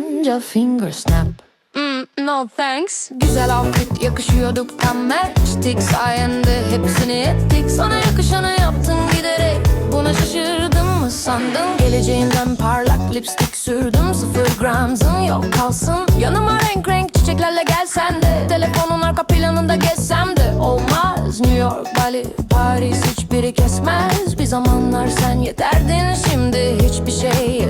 yok anca finger snap. Mm, no thanks. Güzel outfit yakışıyorduk tam matchtik Sayende hepsini ettik. Sana yakışanı yaptın giderek. Buna şaşırdım mı sandın? Geleceğinden parlak lipstick sürdüm. Sıfır gramsın yok kalsın. Yanıma renk renk çiçeklerle gelsen de. Telefonun arka planında gezsem de. Olmaz New York, Bali, Paris hiçbiri kesmez. Bir zamanlar sen yeterdin şimdi hiçbir şey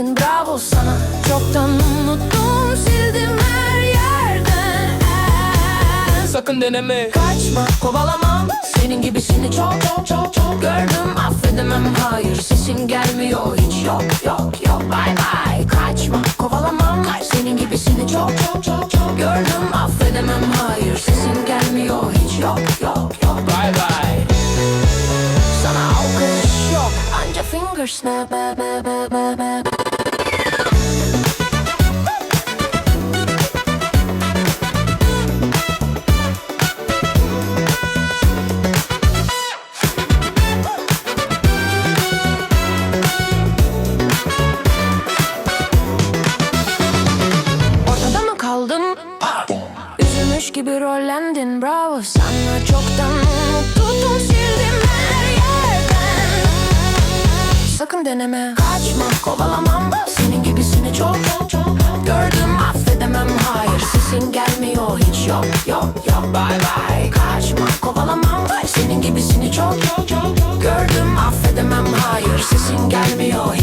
rollendin bravo sana. Çoktan unuttum sildim her yerden. Sakın deneme. Kaçma kovalamam. Senin gibisini çok çok çok çok gördüm Affedemem. Hayır sesin gelmiyor. Hiç yok yok yok. Bye bye. Kaçma kovalamam. Senin gibisini çok çok çok çok gördüm Affedemem. Hayır sesin gelmiyor. Hiç yok yok yok. Bye bye. Sana alkış yok. Anca finger snap Üzülmüş gibi rollendin bravo. Sana çoktan unuttum sildim her yerden. Sakın deneme. Kaçma kovalamam Senin gibisini çok çok Gördüm affedemem hayır. Sesin gelmiyor hiç yok yok yok. Bye bye. Kaçma kovalamam Senin gibisini çok çok çok. Gördüm affedemem hayır. Sesin gelmiyor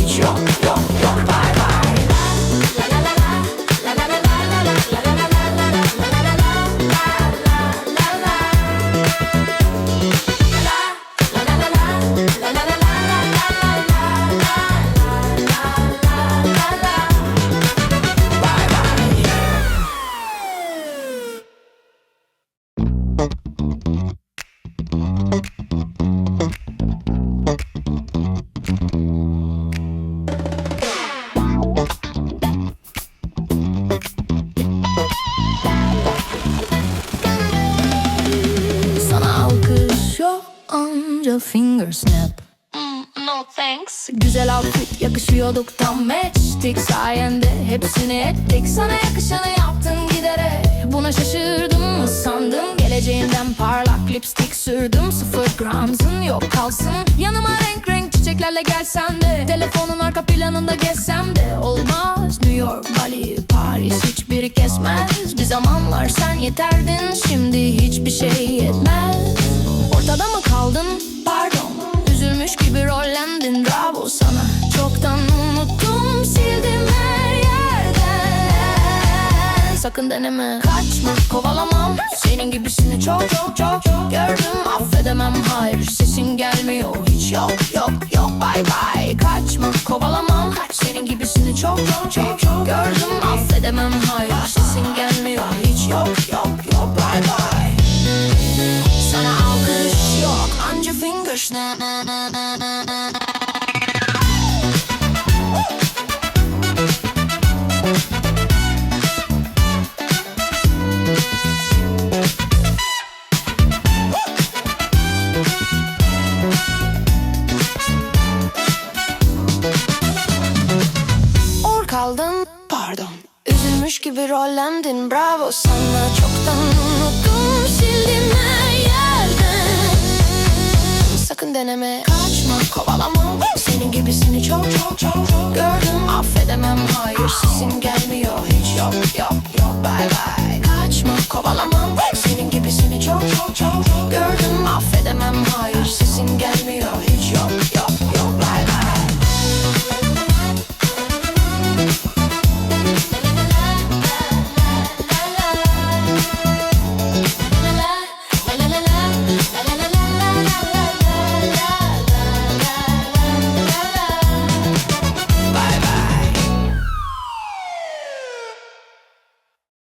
anca finger snap. Mm, no thanks. Güzel outfit yakışıyorduk tam matchtik. Sayende hepsini ettik. Sana yakışanı yaptın giderek. Buna şaşırdım mı sandın Geleceğinden parlak lipstick sürdüm. Sıfır gramsın yok kalsın. Yanıma renk renk çiçeklerle gelsen de Telefonun arka planında gezsem de Olmaz. New York, Bali, Paris hiçbiri kesmez. Bir zamanlar sen yeterdin. Şimdi hiçbir şey yetmez. Ortada mı kaldın? Üzülmüş gibi rollendin. Bravo sana. Çoktan unuttum sildim her yerden. Sakın deneme. Kaçma kovalamam. Senin gibisini çok çok çok çok. Gördüm affedemem. Hayır Sesin gelmiyor. Hiç yok yok yok. Bye bye. Kaçma kovalamam. Senin gibisini çok çok çok çok. Gördüm affedemem kaldın pardon. Üzülmüş gibi rollendin bravo sana. Çoktan sakın deneme. Kaçma kovalama. Senin gibisini çok çok çok